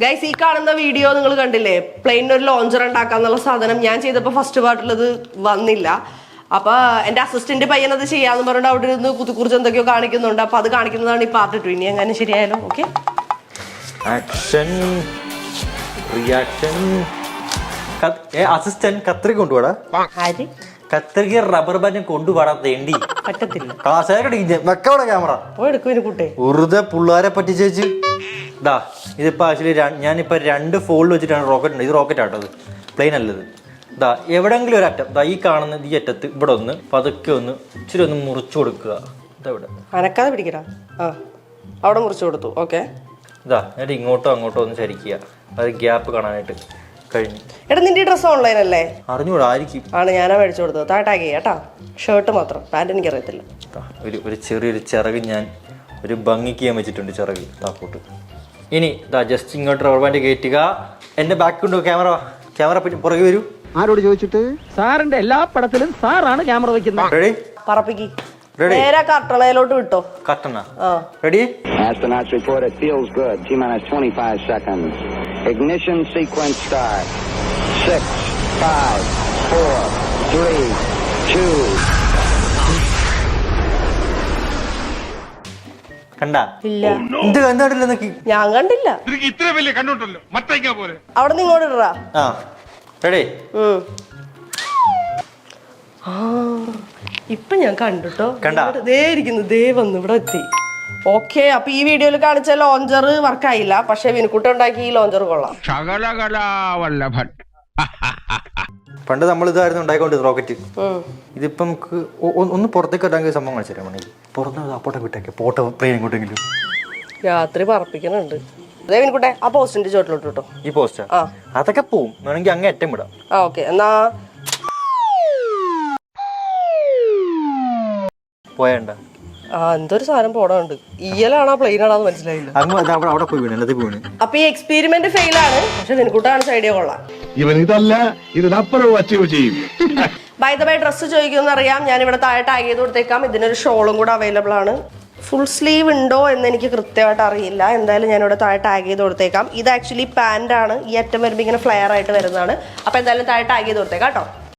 Guys ഈ കാണുന്ന video നിങ്ങൾ കണ്ടില്ലേ? പ്ലെയിനിന് ഒരു ലോഞ്ചർ ഉണ്ടാക്കാന്നുള്ള സാധനം ഞാൻ ചെയ്തപ്പോൾ ഫസ്റ്റ് പാർട്ടിലത് വന്നില്ല. അപ്പൊ എന്റെ അസിസ്റ്റന്റ് പയ്യൻ അത് ചെയ്യാന്ന് പറഞ്ഞിട്ട് അവിടെ ഇരുന്ന് കുത്തിക്കുറിച്ച് എന്തൊക്കെയോ കാണിക്കുന്നുണ്ട്. അപ്പൊ അത് കാണിക്കുന്നതാണ് ഈ പാർട്ട് ടു ഇനി അങ്ങനെ ശരിയായാലോ? ഓക്കെ ആക്ഷൻ റിയാക്ഷൻ അസിസ്റ്റന്റ് കത്രിക കൊണ്ടുപോടാ. ആര്? കത്രിക റബ്ബർ ബാൻഡ് കൊണ്ടുപോടാ തേണ്ടി പറ്റത്തില്ല. ക്യാമറ ഓ എടുക്കും കുട്ടേ. വെറുതെ പിള്ളേരെ പറ്റിച്ചേച്ച്. ദാ ഇതിപ്പോൾ ആക്ച്വലി ഞാനിപ്പോൾ രണ്ട് ഫോൾഡ് വെച്ചിട്ടാണ് റോക്കറ്റ് ഉണ്ട് ഇത് റോക്കറ്റ് ആട്ടത് പ്ലെയിൻ അല്ലത് ഇതാ. എവിടെയെങ്കിലും ഒരു അറ്റം ദാ ഈ കാണുന്ന ഈ അറ്റത്ത് ഇവിടെ ഒന്ന് പതുക്കെ ഒന്ന് ഇച്ചിരി ഒന്ന് മുറിച്ചു കൊടുക്കുക. ഇതാ ഇവിടെ. അനക്കാതെ പിടിക്കടാ. ആ അവിടെ മുറിച്ചു കൊടുത്തു. ഓക്കെ ഇതാ എന്നിട്ട് ഇങ്ങോട്ടോ അങ്ങോട്ടോ ഒന്ന് ചരിക്കുക. അത് ഗ്യാപ്പ് കാണാനായിട്ട് കഴിഞ്ഞു. എടാ നിന്റെ ഡ്രസ്സ് ഓൺലൈൻ അല്ലേ? അറിഞ്ഞൂടാ ആയിരിക്കും. ആണ് ഞാനാ മേടിച്ചു കൊടുത്തത്. താട്ടാക്കി കേട്ടാ. ഷർട്ട് മാത്രം. പാന്റ് എനിക്ക് അറിയത്തില്ല ഒരു ഒരു ചെറിയൊരു ചിറക് ഞാൻ ഒരു ഭംഗിക്ക് ചെയ്യാൻ വെച്ചിട്ടുണ്ട് ചിറക് താക്കോട്ട് പോട്ട് ഇനി ഇതാ ജസ്റ്റ് ഇങ്ങോട്ട് റബ്ബർ ബാൻഡ് കയറ്റുക. എന്റെ ബാക്ക് ഉണ്ടോ? ക്യാമറ ക്യാമറ പുറകെ വരൂ. ആരോട് ചോദിച്ചിട്ട്? സാറിന്റെ എല്ലാ പടത്തിലും സാറാണ് ക്യാമറ വെക്കുന്നത് റെഡി പറപ്പിക്ക്. റെഡി നേരെ വിട്ടോ. കട്ടണ. ആ. Ready Astronauts report it feels good. T minus 25 seconds. Ignition sequence start. Six, five, four, three, two. കണ്ട? ഇല്ല. ഇത് കണ്ടില്ല നോക്കി. ഞാൻ കണ്ടില്ല. ഇത്ര വലിയ കണ്ടുണ്ടല്ലോ മത്തയ്ക്ക പോലെ. അവിടെ നിന്ന് ഇങ്ങോട്ട് ഇടറാ ആ റെഡി ഇപ്പൊ ഞാൻ കണ്ടുട്ടോ. ദേ ഇരിക്കുന്നു. ദേ വന്നു ഇവിടെ എത്തി. ഓക്കെ അപ്പൊ ഈ വീഡിയോയിൽ കാണിച്ച ലോഞ്ചർ വർക്കായില്ല പക്ഷെ വിനുക്കുട്ട ഉണ്ടാക്കി ഈ ലോഞ്ചർ കൊള്ളാം. ശകലകലാവല്ലഭൻ. പണ്ട് നമ്മൾ ഇതായിരുന്നു ഉണ്ടായിക്കൊണ്ട് റോക്കറ്റ്. ഇതിപ്പം നമുക്ക് ഒന്ന് പുറത്തേക്ക് ഇടാൻ സംഭവം കാണിച്ചു തരാം മണി പുറത്ത് അപ്പോട്ടെ വിട്ടേക്ക്. പോട്ടെ പ്ലെയിൻ ഇങ്ങോട്ടെങ്കിലും. രാത്രി പറപ്പിക്കുന്നുണ്ട് ദേ വിനുക്കുട്ടെ ആ പോസ്റ്റിന്റെ ചോട്ടിലോട്ട് കേട്ടോ ഈ പോസ്റ്റാ. അതൊക്കെ പോവും. വേണമെങ്കിൽ അങ്ങേ അറ്റം വിടാം. ആ ഓക്കെ. എന്നാ പോയണ്ട. ആ എന്തൊരു സാധനം പോടാണ്ട് ഇയലാണോ പ്ലെയിൻ ആണോ മനസ്സിലായില്ല. അപ്പൊ ഈ എക്സ്പെരിമെന്റ് ഫെയിൽ ആണ്. പക്ഷെ വിനുക്കുട്ട സൈഡിയ ഐഡിയ കൊള്ളാം. ഇവൻ ഇതല്ല ഇതിനപ്പുറവും അച്ചീവ് ചെയ്യും. ബൈ ബൈ ഡ്രസ്സ് ചോദിക്കുമെന്ന് അറിയാം ഞാൻ ഇവിടെ താഴെ ടാഗ് ചെയ്ത് കൊടുത്തേക്കാം. ഇതിനൊരു ഷോളും കൂടെ അവൈലബിൾ ആണ്. ഫുൾ സ്ലീവ് ഉണ്ടോ എന്ന് എനിക്ക് കൃത്യമായിട്ട് അറിയില്ല. എന്തായാലും ഞാൻ ഇവിടെ താഴെ ടാഗ് ചെയ്ത് കൊടുത്തേക്കാം. ഇത് ആക്ച്വലി പാന്റ് ആണ്. ഈ അറ്റം വരുമ്പോൾ ഇങ്ങനെ ഫ്ലെയർ ആയിട്ട് വരുന്നതാണ്. അപ്പോൾ എന്തായാലും താഴെ ടാഗ് ചെയ്ത് കൊടുത്തേക്കാം കേട്ടോ.